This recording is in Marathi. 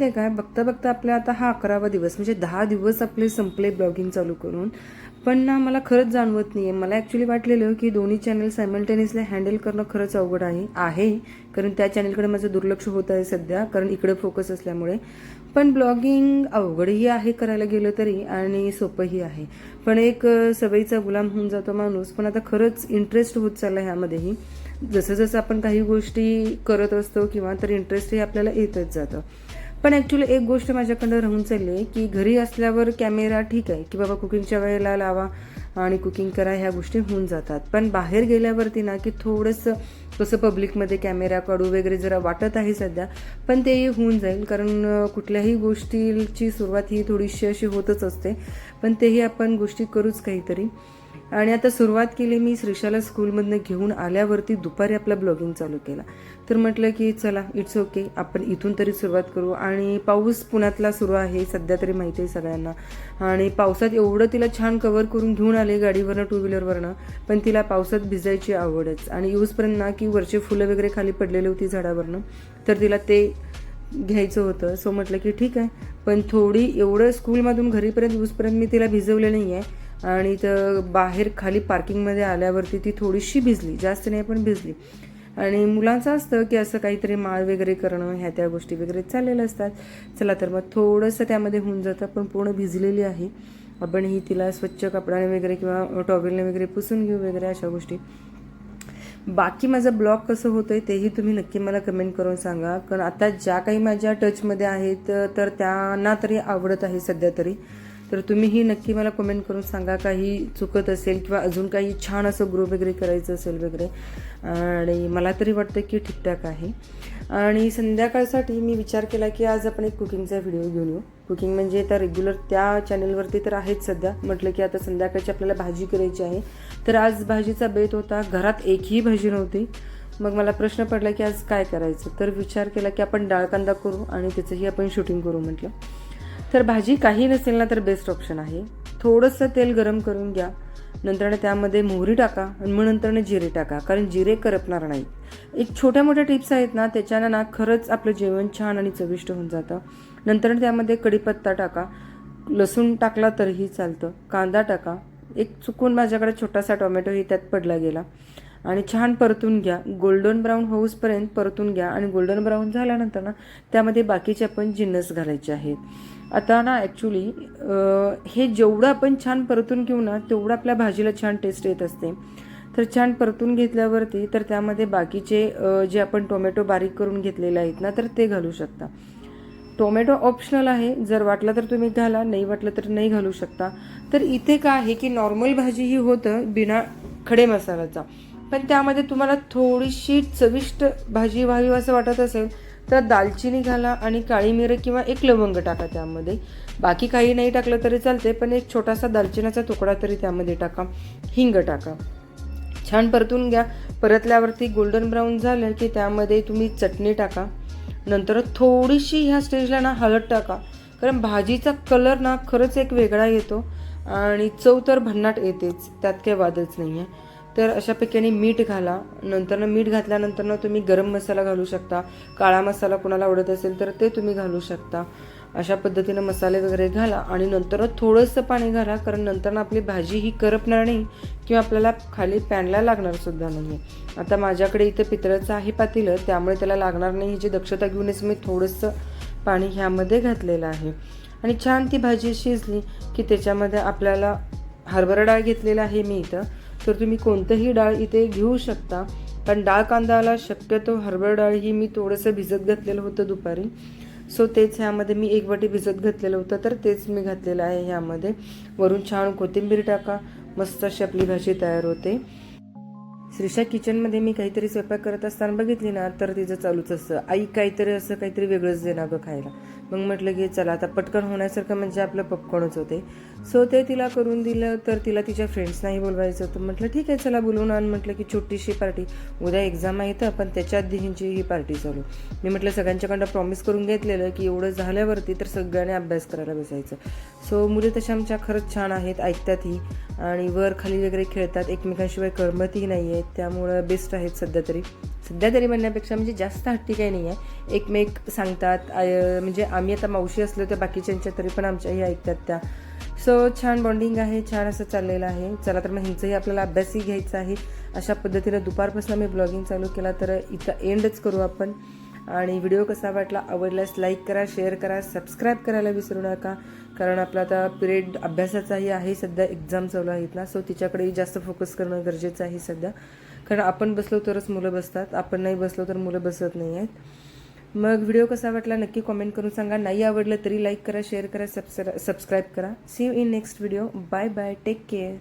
काय? बघता बघता आपला आता हा अकरावा दिवस म्हणजे दहा दिवस आपले संपले ब्लॉगिंग चालू करून. पण ना मला खरंच जाणवत नाही आहे मला ॲक्च्युली वाटलेलं की दोन्ही चॅनल सायमल्टेनियसली हँडल करणं खरंच अवघड आहे आहे. कारण त्या चॅनलकडे माझं दुर्लक्ष होत आहे सध्या कारण इकडे फोकस असल्यामुळे. पण ब्लॉगिंग अवघडही आहे करायला गेलं तरी आणि सोपंही आहे. पण एक सवयीचा गुलाम होऊन जातो माणूस. पण आता खरंच इंटरेस्ट होत चालला ह्यामध्येही. जसं जसं आपण काही गोष्टी करत असतो किंवा तर इंटरेस्टही आपल्याला येतच जातं. पण ॲक्च्युली एक गोष्ट माझ्याकडं राहून चालली आहे की घरी असल्यावर कॅमेरा ठीक आहे की बाबा कुकिंगच्या वेळेला लावा आणि कुकिंग करा ह्या गोष्टी होऊन जातात. पण बाहेर गेल्यावरती ना की थोडंसं कसं पब्लिकमध्ये कॅमेरा काढू वगैरे जरा वाटत आहे सध्या पण तेही होऊन जाईल. कारण कुठल्याही गोष्टीची सुरुवात ही थोडीशी अशी होतच असते. पण तेही आपण गोष्टी करूच काहीतरी. आणि आता सुरुवात केली मी श्रीशाला स्कूलमधनं घेऊन आल्यावरती दुपारी आपला ब्लॉगिंग चालू केला. तर म्हटलं की चला इट्स ओके आपण इथून तरी सुरुवात करू. आणि पाऊस पुण्यातला सुरू आहे सध्या तरी माहिती आहे सगळ्यांना. आणि पावसात एवढं तिला छान कवर करून घेऊन आले गाडीवरनं टू व्हीलरवरनं पण तिला पावसात भिजायची आवडच. आणि यूजपर्यंत ना की वरचे फुलं वगैरे खाली पडलेली होती झाडावरनं तर तिला ते घ्यायचं होतं. सो म्हटलं की ठीक आहे पण थोडी एवढं स्कूलमधून घरीपर्यंत यूजपर्यंत मी तिला भिजवलं नाही आहे आणि तर बाहेर खाली पार्किंगमध्ये आल्यावरती ती थोडीशी भिजली जास्त नाही पण भिजली. आणि मुलांचं असतं की असं काहीतरी माळ वगैरे करणं ह्या त्या गोष्टी वगैरे चाललेल्या असतात. चला तर मग थोडंसं त्यामध्ये होऊन जातं पण पूर्ण भिजलेली आहे. आपण ही तिला स्वच्छ कपड्याने वगैरे किंवा टॉवेलने वगैरे पुसून घेऊ वगैरे अशा गोष्टी. बाकी माझं ब्लॉग कसं होतंय तेही तुम्ही नक्की मला कमेंट करून सांगा. कारण आता ज्या काही माझ्या टचमध्ये आहेत तर त्यांना तरी आवडत आहे सध्या तरी. तर तुम्हीही नक्की मला कमेंट करून सांगा काही चुकत असेल किंवा अजून काही छान असं ग्रो वगैरे करायचं असेल वगैरे. आणि मला तरी वाटतं की ठीकठाक आहे. आणि संध्याकाळसाठी मी विचार केला की आज आपण एक कुकिंगचा व्हिडिओ घेऊन येऊ. कुकिंग म्हणजे तर रेग्युलर त्या चॅनलवरती तर आहेच सध्या. म्हटलं की आता संध्याकाळची आपल्याला भाजी करायची आहे. तर आज भाजीचा बेत होता. घरात एकही भाजी नव्हती. मग मला प्रश्न पडला की आज काय करायचं? तर विचार केला की आपण डाळ कांदा करू आणि त्याचंही आपण शूटिंग करू म्हटलं. तर भाजी काही नसेल ना तर बेस्ट ऑप्शन आहे. थोडंसं तेल गरम करून घ्या. नंतर त्यामध्ये मोहरी टाका आणि मग नंतर जिरे टाका. कारण जिरे करपणार नाही एक छोट्या मोठ्या टिप्स आहेत ना त्याच्यानं ना खरंच आपलं जेवण छान आणि चविष्ट होऊन जातं. नंतर त्यामध्ये कढीपत्ता टाका. लसूण टाकला तरीही चालतं. कांदा टाका. एक चुकून माझ्याकडे छोटासा टोमॅटोही त्यात पडला गेला. आणि छान परतून घ्या. गोल्डन ब्राऊन होऊसपर्यंत परतून घ्या. आणि गोल्डन ब्राऊन झाल्यानंतर ना त्यामध्ये बाकीचे आपण जिन्नस घालायचे आहेत. आता ना ॲक्च्युली हे जेवढं आपण छान परतून घेऊ ना तेवढं आपल्या भाजीला छान टेस्ट येत असते. तर छान परतून घेतल्यावरती तर त्यामध्ये बाकीचे जे आपण टोमॅटो बारीक करून घेतलेले आहेत ना तर ते घालू शकता. टोमॅटो ऑप्शनल आहे. जर वाटलं तर तुम्ही घाला नाही वाटलं तर नाही घालू शकता. तर इथे काय आहे की नॉर्मल भाजी ही होतं बिना खडे मसाल्याचा. पण त्यामध्ये तुम्हाला थोडीशी चविष्ट भाजी व्हावी असं वाटत असेल तर दालचिनी घाला आणि काळी मिरं किंवा एक लवंग टाका त्यामध्ये. बाकी काही नाही टाकलं तरी चालते पण एक छोटासा दालचिनाचा तुकडा तरी त्यामध्ये टाका. हिंग टाका. छान परतून घ्या. परतल्यावरती गोल्डन ब्राऊन झालं की त्यामध्ये तुम्ही चटणी टाका. नंतर थोडीशी ह्या स्टेजला ना हळद टाका. कारण भाजीचा कलर ना खरंच एक वेगळा येतो आणि चव तर भन्नाट येतेच त्यात काही वादच नाही आहे तर अशा पैकी मीठ घाला. नंतर मीठ घातल्यानंतरनं तुम्ही गरम मसाला घालू शकता. काळा मसाला कोणाला आवडत असेल तर ते तुम्ही घालू शकता. अशा पद्धतीनं मसाले वगैरे घाला आणि नंतर थोडंसं पाणी घाला कारण नंतर आपली भाजी ही करपणार नाही किंवा आपल्याला खाली पॅनला लागणार सुद्धा नाही आता माझ्याकडे इथं पितळचं आहे पातेलं त्यामुळे त्याला लागणार नाही ह्याची दक्षता घेऊनच मी थोडंसं पाणी ह्यामध्ये घातलेलं आहे. आणि छान ती भाजी शिजली की त्याच्यामध्ये आपल्याला हरभरा डाळ घेतलेला आहे मी इथं. तर तुम्ही कोणतंही डाळ इथे घेऊ शकता. पण डाळ कांदाला शक्यतो हरभरा डाळ ही मी थोडंसं भिजत घातलेलं होतं दुपारी. सो तेच ह्यामध्ये मी एक वाटी भिजत घातलेलं होतं तर तेच मी घातलेलं आहे ह्यामध्ये. वरून छान कोथिंबीर टाका. मस्त अशी आपली भाजी तयार होते. श्रीषा किचनमध्ये मी काहीतरी स्वयंपाक करत असताना बघितली ना तर तिचं चालूच असतं. आई काहीतरी असं काहीतरी वेगळंच देणार गं खायला. मग म्हटलं की चला आता पटकन होण्यासारखं म्हणजे आपलं पॉपकॉर्नच होते. सो ते तिला करून दिलं तर तिला तिच्या फ्रेंड्सनाही बोलवायचं. होतं म्हटलं ठीक आहे चला बोलवून आण. म्हटलं की छोटीशी पार्टी उद्या एक्झाम आहे तर पण त्याच्या आधीची ही पार्टी चालू. मी म्हटलं सगळ्यांच्याकडनं प्रॉमिस करून घेतलेलं की एवढं झाल्यावरती तर सगळ्यांनी अभ्यास करायला बसायचं. सो मुली तशा आमच्या खरंच छान आहेत ऐकतातही आणि वर खाली वगैरे खेळतात एकमेकांशिवाय करमतही नाही आहेत त्यामुळं बेस्ट आहेत सध्या तरी. सध्या तरी म्हणण्यापेक्षा म्हणजे जास्त हट्टी काही नाही आहे एकमेक सांगतात म्हणजे आम्ही आता मावशी असलो त्या बाकीच्यांच्या तरी पण आमच्याही ऐकतात त्या. सो छान बॉन्डिंग आहे छान असं चाललेलं आहे. चला तर मग ह्यांचंही आपल्याला अभ्यासही घ्यायचा आहे. अशा पद्धतीनं दुपारपासून मी ब्लॉगिंग चालू केला तर इथं एंडच करू आपण. आणि व्हिडिओ कसा वाटला आवडल्यास लाईक करा शेअर करा सबस्क्राईब करायला विसरू नका. कारण आपला आता पिरियड अभ्यासाचाही आहे सध्या एक्झाम चालू आहेत ना. सो तिच्याकडेही जास्त फोकस करणं गरजेचं आहे सध्या. कारण आपण बसलो तरच मुलं बसतात. आपण नाही बसलो तर मुलं बसत नाही आहेत. मग व्हिडिओ कसा वाटला नक्की कॉमेंट करून सांगा. नाही आवडलं तरी लाईक करा शेअर करा सबस्क्राईब करा. See you in next video bye bye take care